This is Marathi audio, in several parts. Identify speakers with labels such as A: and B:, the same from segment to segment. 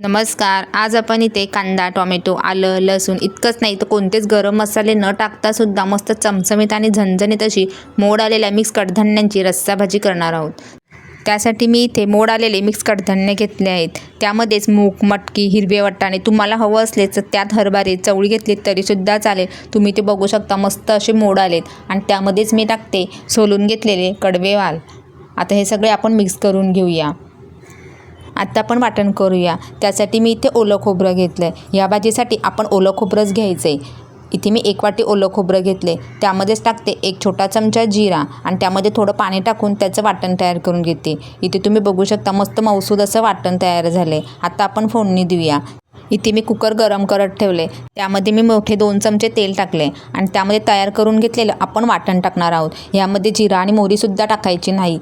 A: नमस्कार. आज आपण इथे कांदा टोमॅटो आलं लसूण इतकंच नाही तर कोणतेच गरम मसाले न टाकता सुद्धा मस्त चमचमीत आणि झणझणीत अशी मोड आलेल्या मिक्स कडधान्यांची रस्सा भाजी करणार आहोत. त्यासाठी मी इथे मोड आलेले मिक्स कडधान्य घेतले आहेत. त्यामध्येच मूग मटकी हिरवे वट्टाणे तुम्हाला हवं असले तर त्यात हरभरे चवळी घेतली तरीसुद्धा चालेल. तुम्ही ते बघू शकता मस्त असे मोड आलेत. आणि त्यामध्येच मी टाकते सोलून घेतलेले कडवे वाल. आता हे सगळे आपण मिक्स करून घेऊया. आत्ता आपण वाटण करूया. त्यासाठी मी इथे ओलं खोबरं घेतलं आहे या भाजीसाठी आपण ओलं खोबरंच घ्यायचं आहे इथे मी एक वाटी ओलं खोबरं घेतले. त्यामध्येच टाकते एक छोटा चमचा जिरा आणि त्यामध्ये थोडं पाणी टाकून त्याचं वाटण तयार करून घेते. इथे तुम्ही बघू शकता मस्त मौसूद असं वाटण तयार झालं आहे आता आपण फोडणी देऊया. इथे मी कुकर गरम करत ठेवले त्यामध्ये मी मोठे दोन चमचे तेल टाकले आणि त्यामध्ये तयार करून घेतलेलं आपण वाटण टाकणार आहोत. यामध्ये जिरा आणि मोहरीसुद्धा टाकायची नाही.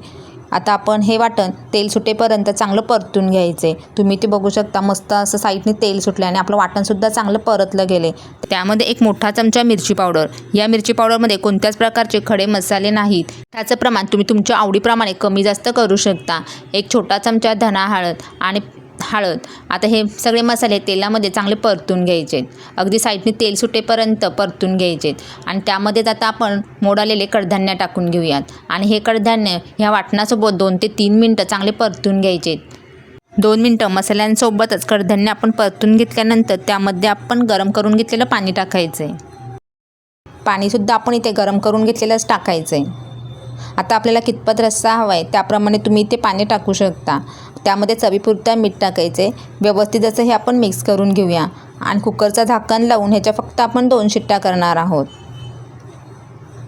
A: आता आपण हे वाटण तेल सुटेपर्यंत चांगलं परतून घ्यायचे. तुम्ही ते बघू शकता मस्त असं साईडने तेल सुटलं आणि आपलं वाटणसुद्धा चांगलं परतलं गेले. त्यामध्ये एक मोठा चमचा मिरची पावडर. या मिरची पावडरमध्ये कोणत्याच प्रकारचे खडे मसाले नाहीत. त्याचं प्रमाण तुम्ही तुमच्या आवडीप्रमाणे कमी जास्त करू शकता. एक छोटा चमचा धना हळद आणि हळद आता हे सगळे मसाले तेलामध्ये चांगले परतून घ्यायचे अगदी साईडने तेल सुटेपर्यंत परतून घ्यायचे आणि त्यामध्येच आता आपण मोडालेले कडधान्य टाकून घेऊयात. आणि हे कडधान्य ह्या वाटणासोबत दोन ते तीन मिनटं चांगले परतून घ्यायचे दोन मिनटं मसाल्यांसोबतच कडधान्य आपण परतून घेतल्यानंतर त्यामध्ये आपण गरम करून घेतलेलं पाणी टाकायचं आहे पाणीसुद्धा आपण इथे गरम करून घेतलेलंच टाकायचं आहे आता आपल्याला कितपत रस्सा हवा आहे त्याप्रमाणे तुम्ही इथे पाणी टाकू शकता. त्यामध्ये चवीपुरता मीठ टाकायचे. व्यवस्थित असं हे आपण मिक्स करून घेऊया. आणि कुकरचा झाकण लावून ह्याच्या फक्त आपण दोन शिट्ट्या करणार आहोत.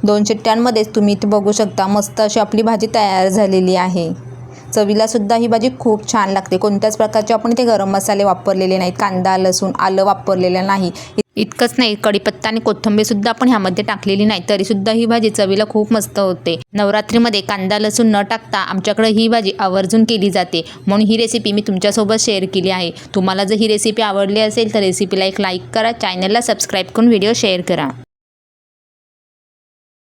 A: दोन शिट्ट्यांमध्येच तुम्ही इथे बघू शकता मस्त अशी आपली भाजी तयार झालेली आहे. चवीलासुद्धा ही भाजी खूप छान लागते. कोणत्याच प्रकारचे आपण इथे गरम मसाले वापरलेले नाहीत. कांदा लसूण आलं वापरलेलं नाही. इतकंच नाही कढीपत्ता आणि कोथिंबीरसुद्धा आपण ह्यामध्ये टाकलेली नाही तरीसुद्धा ही भाजी चवीला खूप मस्त होते. नवरात्रीमध्ये कांदा लसूण न टाकता आमच्याकडे ही भाजी आवर्जून केली जाते. म्हणून ही रेसिपी मी तुमच्यासोबत शेअर केली आहे. तुम्हाला जर ही रेसिपी आवडली असेल तर रेसिपीला एक लाईक करा चॅनलला सबस्क्राईब करून व्हिडिओ शेअर करा.